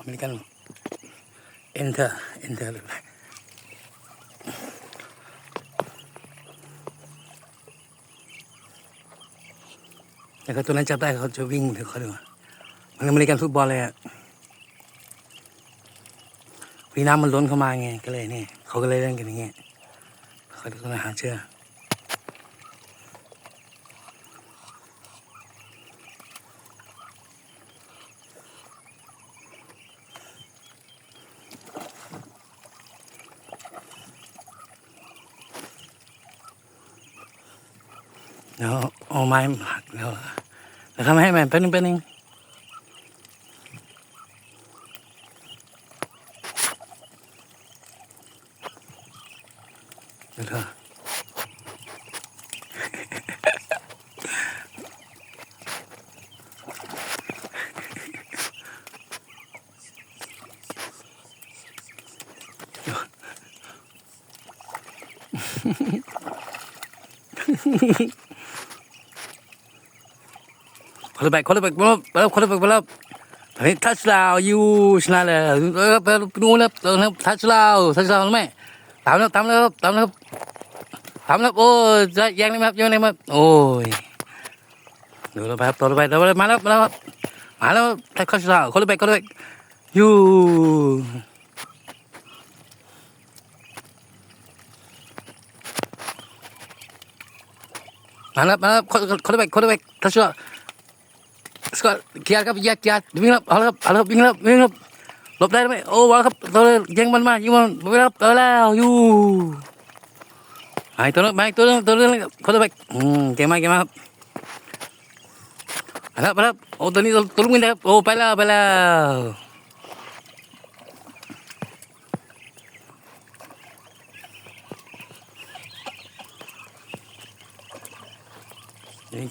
อเมริกัน enter enter เลยไปแล้วก็ตัวนั้นจับได้เขาจะวิ่งถึงเขาดูมันอเมริกันฟุตบอลเลยอะวีน้ำมันล้นเข้ามาไงก็เลยนี่เขาก็เลยเล่นกันอย่างเงี้ยเขาต้องหาเชื่อ กแล้วเอาไม้มาหักแล้วแล้วทำให้มันเป็นเป็นหนึ่งเดี๋ยวเคนละแบบคนละแบบคนละแบบคนละแบบคนละแบบตอนนี้ทัชลาวอยู่ชนะเลยเออไปดูนะตอนนี้ทัชลาวทัชลาวไหมตามแล้วตามแล้วตามแล้วตามแล้วโอ้ยจะยังไงครับยังไงครับโอ้ยดูแล้วไปครับต่อไปต่อไปมาแล้วมาแล้วมาแล้วทัชลาวคนละแบบคนละแบบยูมาแล้วมาแล้วคนคนละแบบคนละแบบทัชลาว สกอตเกียร์ครับเกียร์เกียร์วิ่งรับเอาละครับเอาละครับวิ่งรับวิ่งรับหลบได้ไหมโอ้วาครับตัวเลยยิงมันมายิงมันวิ่งครับเอาแล้วอยู่ไอ้ตัวนั้นไอ้ตัวนั้นตัวนั้นคนละไปอืมเก่งมากเก่งมากครับไปแล้วไปแล้วโอ้ตัวนี้ตัวลุงวินครับโอ้ไปแล้วไปแล้ว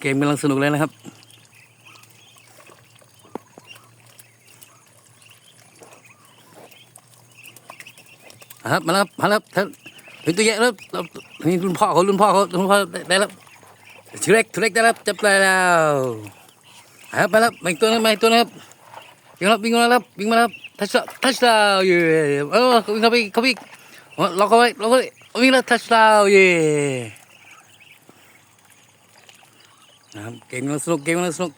เกมกำลังสนุกเลยนะครับ ครับมาแล้วมาแล้วครับเห็นตัวใหญ่แล้วแล้วนี่รุ่นพ่อเขารุ่นพ่อเขารุ่นพ่อได้แล้วทีเล็กทีเล็กได้แล้วจับได้แล้วครับไปแล้วมาอีกตัวนึงมาอีกตัวนึงครับวิ่งแล้ววิ่งมาแล้ววิ่งมาแล้วทัชทัชดาวเย่เออเขาวิ่งเข้าไปเข้าไปล็อกเข้าไปล็อกเข้าไปวิ่งแล้วทัชดาวเย่นะครับเกมมันสนุกเกมมันสนุก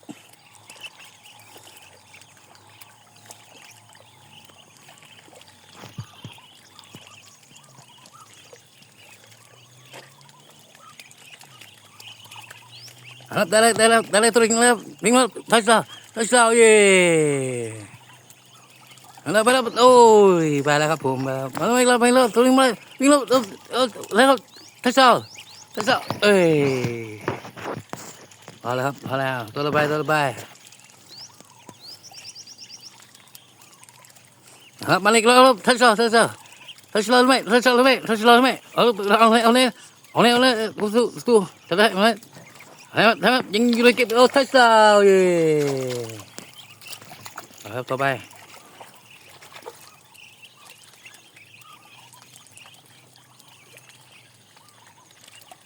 ครับได้แล้วได้แล้วได้แล้วตัววิ่งแล้ววิ่งแล้วทัชดาวทัชดาวเย่แล้วไปแล้วโอ้ยไปแล้วครับผมไปแล้วไปแล้วไปแล้วตัววิ่งมาวิ่งแล้วเออแล้วทัชดาวทัชดาวเอ้ยพอแล้วครับพอแล้วตัวละใบตัวละใบครับมาเลยแล้วทัชดาวทัชดาวทัชดาวไหมทัชดาวไหมทัชดาวไหมเอาเอาเลยเอาเลยเอาเลยเอาเลยสู้สู้จะได้ไหม Hemat, hemat, yang you like it, oh touchdown, yeah. ครับต่อไป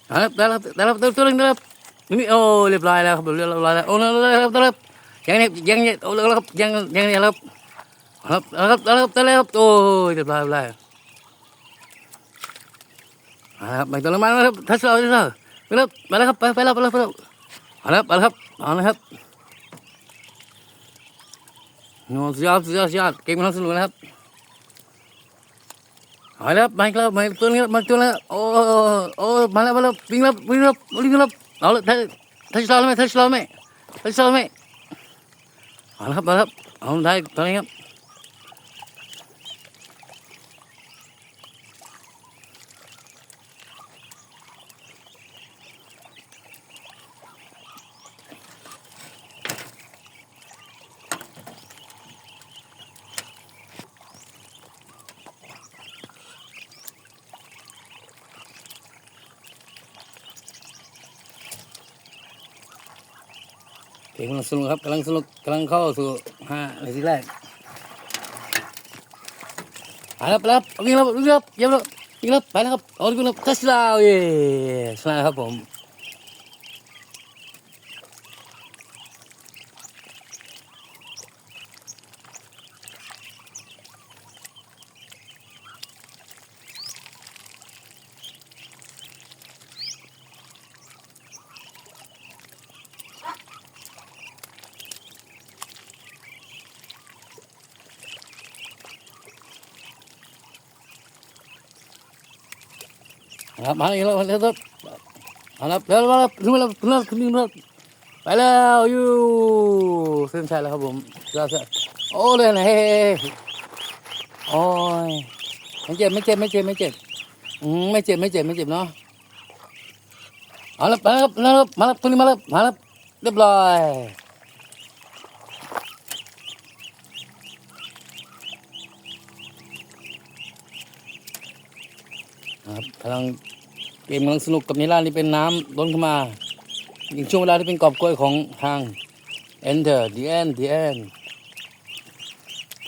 ครับได้แล้วได้แล้วตัวตัวนึงได้แล้วนี่โอ้เรียบร้อยแล้วครับเรีย ได้แล้วได้แล้วยังนี่ยังนี่โอ้แล้วครับยังยังนี่แล้วครับครับได้แล้วได้แล้วโอ้เรียบร้อยเรียบร้อยครับไปตัวนึงมาแล้วครับไปแล้วไปแล้วครับไปไปแล้วไปแล้วไปแล้วเอาละไปแล้วครับเอาละครับโน้สุดยอดสุดยอดสุดยอดเก่งมากสนุกนะครับเอาละไปแล้วมาตัวนี้มาตัวนี้โอ้โอ้มาแล้วมาแล้ววิ่งแล้ววิ่งแล้ววิ่งแล้วเอาละทัชทัชเราไหมทัชเราไหมทัชเราไหมเอาละครับมาแล้วเอาได้ตอนนี้ครับ เกมกำลังสนุกครับกำลังสนุกกำลังเข้าสู่ห้านาทีแรกไปแล้วไปแล้ววิ่งแล้ววิ่งแล้วเยี่ยมแล้ววิ่งแล้วไปแล้วครับเอาวิ่งแล้วทัชดาวเย่ชนะครับผม ครับมาอีกแล้วมาแล้วมาแล้วแล้วแล้วขึ้นมาแล้วขึ้นมาแล้วขึ้นมาแล้วไปแล้วอยู่เส้นชัยแล้วครับผมเสือเสือโอ้เลยนะเฮ้โอ้ยไม่เจ็บไม่เจ็บไม่เจ็บไม่เจ็บอืมไม่เจ็บไม่เจ็บไม่เจ็บเนาะเอาละมาแล้วมาแล้วมาแล้วตัวนี้มาแล้วมาแล้วเรียบร้อย ครับกำลังเกมกำลังสนุกกับนิรันดร์นี่เป็นน้ำล้นเข้ามาอีกช่วงเวลาที่เป็นกอบกล้วยของทาง enter the end the end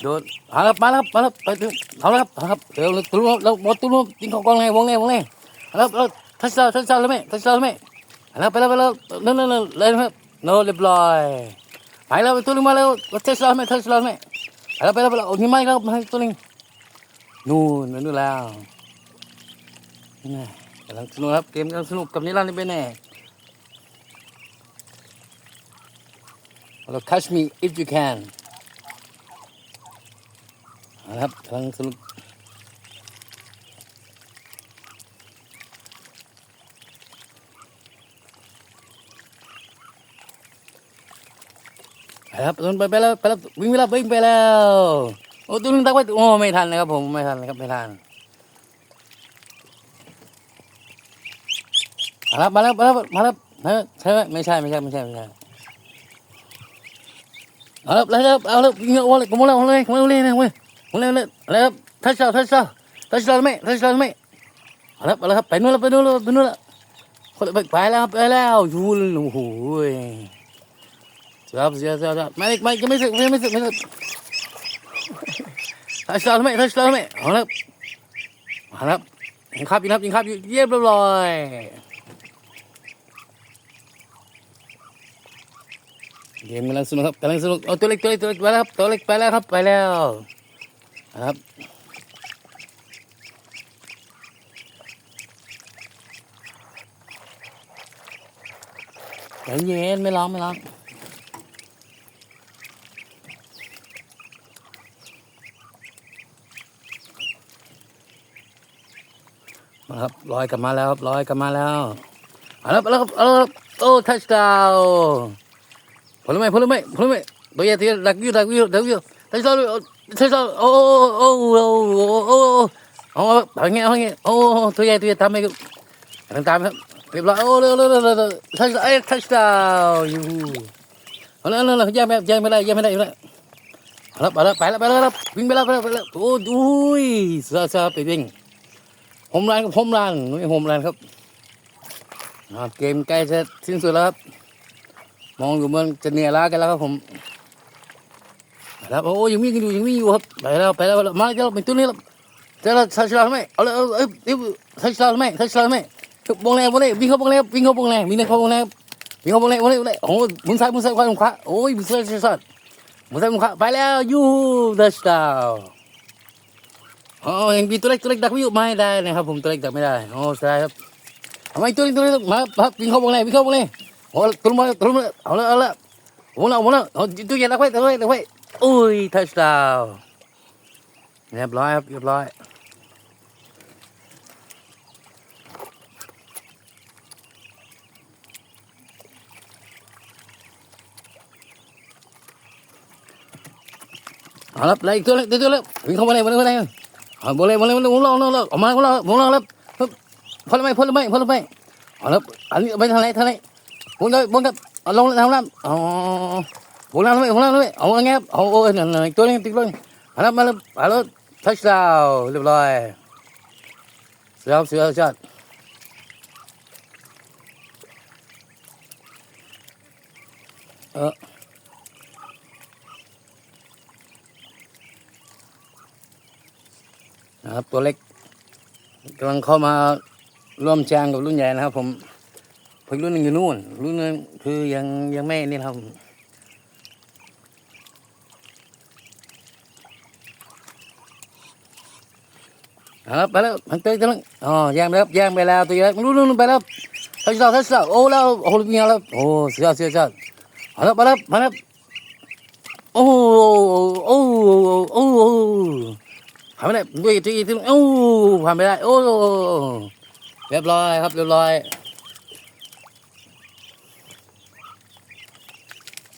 โดนมาแล้วมาแล้วมาแล้วไปถึงเอาแล้วครับเอาครับเร็วเลยตุ้มเราหมดตุ้มยิงของกองเลยวงเลยวงเลยเอาแล้วทัชดาวทัชดาวเลยไหมทัชดาวเลยไหมเอาแล้วไปแล้วไปแล้วนั่นนั่นนั่นเลยครับโน้เรียบร้อยไปแล้วตุ้มมาแล้วทัชดาวไหมทัชดาวไหมไปแล้วไปแล้วไปแล้วโอ้ยไม่ครับไม่ตุ้มนู่นนู่นแล้ว นี่กำลังสนุกครับ เกมกำลังสนุกกับนิรันดร์นี่เป็นแน่แล้ว catch me if you can นะครับกำลังสนุกไปแล้วไปไปแล้วไปแล้ววิ่งไปแล้ววิ่งไปแล้ว โอ้ตุ้งตักไว้โอ้ไม่ทันนะครับผมไม่ทันนะครับไม่ทัน มาแล้วมาแล้วมาแล้วมาแล้วใช่ไหมไม่ใช่ไม่ใช่ไม่ใช่ไม่ใช่เอาแล้วแล้วเอาแล้ววิ่งเอาเลยผมเอาเลยผมเอาเลยนะเว้ยผมเลยเลยแล้วทัชดาวทัชดาวทัชดาวไหมทัชดาวไหมเอาและเอาและครับไปนู่นแล้วไปนู่นแล้วไปนู่นแล้วคนไปไปแล้วไปแล้วยูนโอ้โหเจ้าเจ้าเจ้าเจ้าไม่ไม่ไม่สึกไม่ไม่สึกไม่สึกทัชดาวไหมทัชดาวไหมเอาและเอาและยิงครับยิงครับยิงครับเยี่ยมเรียบร้อย เกมกำลังสนุกครับกำลังสนุกเอาตัวเล็กตัวเล็กตัวเล็กไปแล้วครับตัวเล็กไปแล้วครับไปแล้วครับใจเย็นไม่ร้องไม่ร้องมาครับลอยกลับมาแล้วครับลอยกลับมาแล้วเอาละเอาละครับเอาละครับโอ้ทัชดาว ผลไม้ผลไม้ผลไม้ตัวใหญ่ตัวใหญ่ดักวิวดักวิวดักวิวทัชดาวทัชดาโอ้โอ้โอ้โอ้โอ้เอาเอาไงเอาไงโอ้ตัวใหญ่ตัวใหญ่ทำให้ทำตามครับเรียบร้อยโอ้เร็วเร็วเร็วเร็วทัชเอ้ทัชดาวยูเอาละเอาละยังไม่ยังไม่ได้ยังไม่ได้อยังไม่ได้วเอาละเอาละไปแล้วไปแล้ววิ่งไปแล้วไปแล้วไปแล้วโอ้ดูยซาซาไปวิ่งโฮมรันครับโฮมรันไม่โฮมรันครับเกมใกล้จะสิ้นสุดแล้วครับ มองอยู่เหมันจะเหนื่อยล้ากันแล้วครับผมแล้วโอ้ยังวิ่งกันอยู่ยังวิ่งอยู่ครับไปแล้วไปแล้วมาแล้วเป็นตัวนี้แล้วเจอแล้วทัชลาไหมเอาเลยเอาเอ้ยทัชลาไหมทัชลาไหมบงแรงบงแรงวิ่งเข้าบงแรงวิ่งเข้าบงแรงวิ่งเข้าบงแรงวิ่งเข้าบงแรงบงแรงบงแรงโอ้มุนซ้ายมุนซ้ายขวามุนขวาโอ้ยมุนซ้ายมุนซ้ายมุนซ้ายมุนขวาไปแล้วยูทัชดาวอ๋อยังมีตัวเล็กตัวเล็กดักวิ่งไม่ได้นะครับผมตัวเล็กดักไม่ได้โอ้ใช่ครับทำไมตัวเล็กตัวเล็กมาวิ่งเข้าบงแรงวิ่งเข้าบงแรง โอ้ตุ้มมาตุ้มมาเอาละเอาละโอ้ละโอ้ละเอาตู้เย็นเอาไว้เอาไว้เอาไว้อุ้ยทัชดาวเรียบร้อยครับเรียบ วนเลยวนเลยลงแล้วอ๋อวนแล้วไม่วนแล้วไม่เอาเงี้ยเอาโอ้ยหนึ่งตัวนึงติดกเลยมาแล้วมาแล้วมาแล้วทัชดาวเรียบร้อยเสือเสือชาดเออครับตัวเล็กกำลังเข้ามาร่วมแจงกับรุ่นใหญ่นะครับผม พิ่งรุ่นหนึงอยู่นู่นรุ่นนึงคือยังยังไม่นี่ครับเอาไปแล้วมันเตยจังอ๋อแย่งไปแล้วแย่งไปแล้วตัวใหญ่รุ่นนู้นไปแล้วทัชดาวทัชดาวโอ้แล้วโอ้ลูกยิงแล้วโอ้เสียเสียเสียเอาละไปแล้วไปแล้วโอ้โอ้โอ้ผ่านไม่ได้ด้วยที่ที่โอ้ผ่านไม่ได้โอ้เรียบร้อยครับเรียบร้อย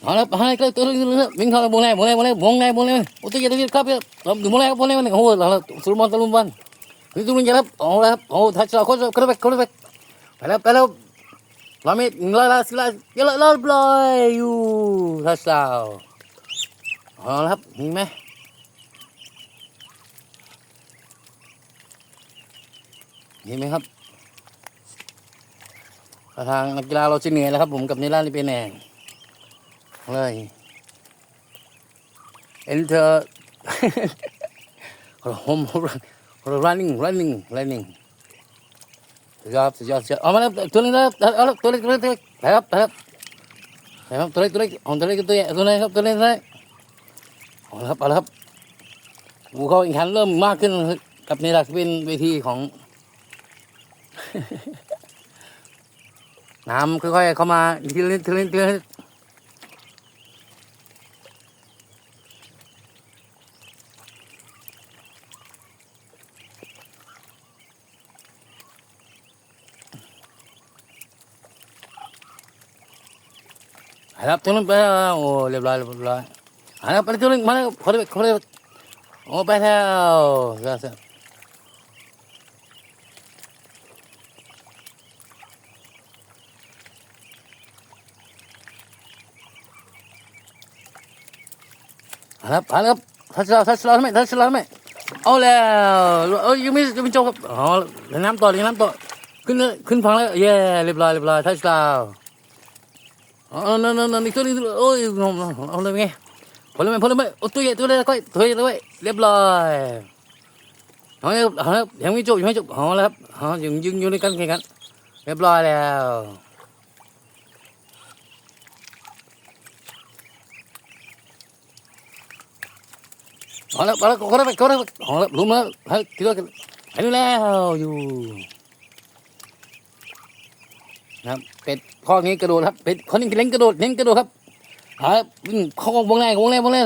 เอาละเอาละก็ตัวนี้วิ่งเข้าบงแรงบงแรงบงแรงบงแรงบงแรงโอ้ตัวใหญ่ตัวใหญ่ครับเราดูบงแรงบงแรงโอ้โหเราสุรมันตะลุมวันนี่ตัวนี้ครับโอ้ครับโอ้ทัชเราคนคนไปคนไปไปแล้วไปแล้วเราม่เราเราเราเราเราบลอยอยู่ทัชเราเอาละครับมีไหมเห็นไหมครับทางนักกีฬาเราจะเหนื่อยแล้วครับผมกับนิรันดร์นี่เป็นแอง เลยเอ็นเธอผม running running running ยอดยอดยอดเอามาแล้วตัวเล็กแล้วเอาแล้วตัวเล็กตัวเล็กตัวเล็กไปครับไปครับไปครับตัวเล็กตัวเล็กเอาตัวเล็กตัวใหญ่ตัวไหนครับตัวเล็กตัวไหนเอาละครับเอาละครับผู้เข้าแข่งขันเริ่มมากขึ้นกับในหละเป็นเวทีของน้ำค่อยๆเข้ามาทีละนิดทีละนิดทีละนิด เอาละตัวนึงไปแล้วโอ้เรียบร้อยเรียบร้อยเอาละไปตัวนึงมาแล้วขอได้ขอได้โอ้ไปแล้วเสร็จครับผ่านครับทัชลาทัชลาไมทัชลาไมเอาแล้วเอ้ยยังไม่ยังไม่จบครับอ๋อเล่นน้ำต่อเล่นน้ำต่อขึ้นเลยขึ้นฝั่งแล้วเย้เรียบร้อยเรียบร้อยทัชลา อ๋อนนนั่นนั่นอีกตัวนึงโอ้ยเอาเลยไงพอเลยไหมพอเลยไหมโอ้ตัวใหญ่ตัวเล็กก็ตัวใหญ่ตัวใหญ่เรียบร้อยเอาเลยเอาเลยยังไม่จบยังไม่จบเอาแล้วครับเอายังยังอยู่ในการแข่งขันเรียบร้อยแล้วเอาละเอาละเอาละเอาละเอาละลุมแล้วเฮ้ยทีละกันเห็นแล้วอยู่ นะครับเป็ดข้อนี้กระโดดครับเป็ดข้อนี้เล่นกระโดดเล่นกระโดดครับครับวิ่งเข้าวงแรงวงแรงวงแรง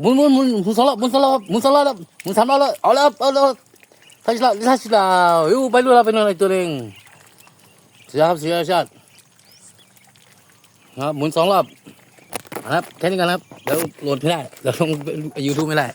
หมุนหมุนหมุนหมุนสลับหมุนสลับหมุนสลับครับหมุนสามรอบแล้วเอาละเอาละทัชละทัชละอยู่ไปดูแล้วเป็นอะไรตัวเองเสียครับเสียชาติครับหมุนสองรอบครับแค่นี้กันครับเดี๋ยวโหลดไม่ได้เดี๋ยวลงยูทูบไม่ได้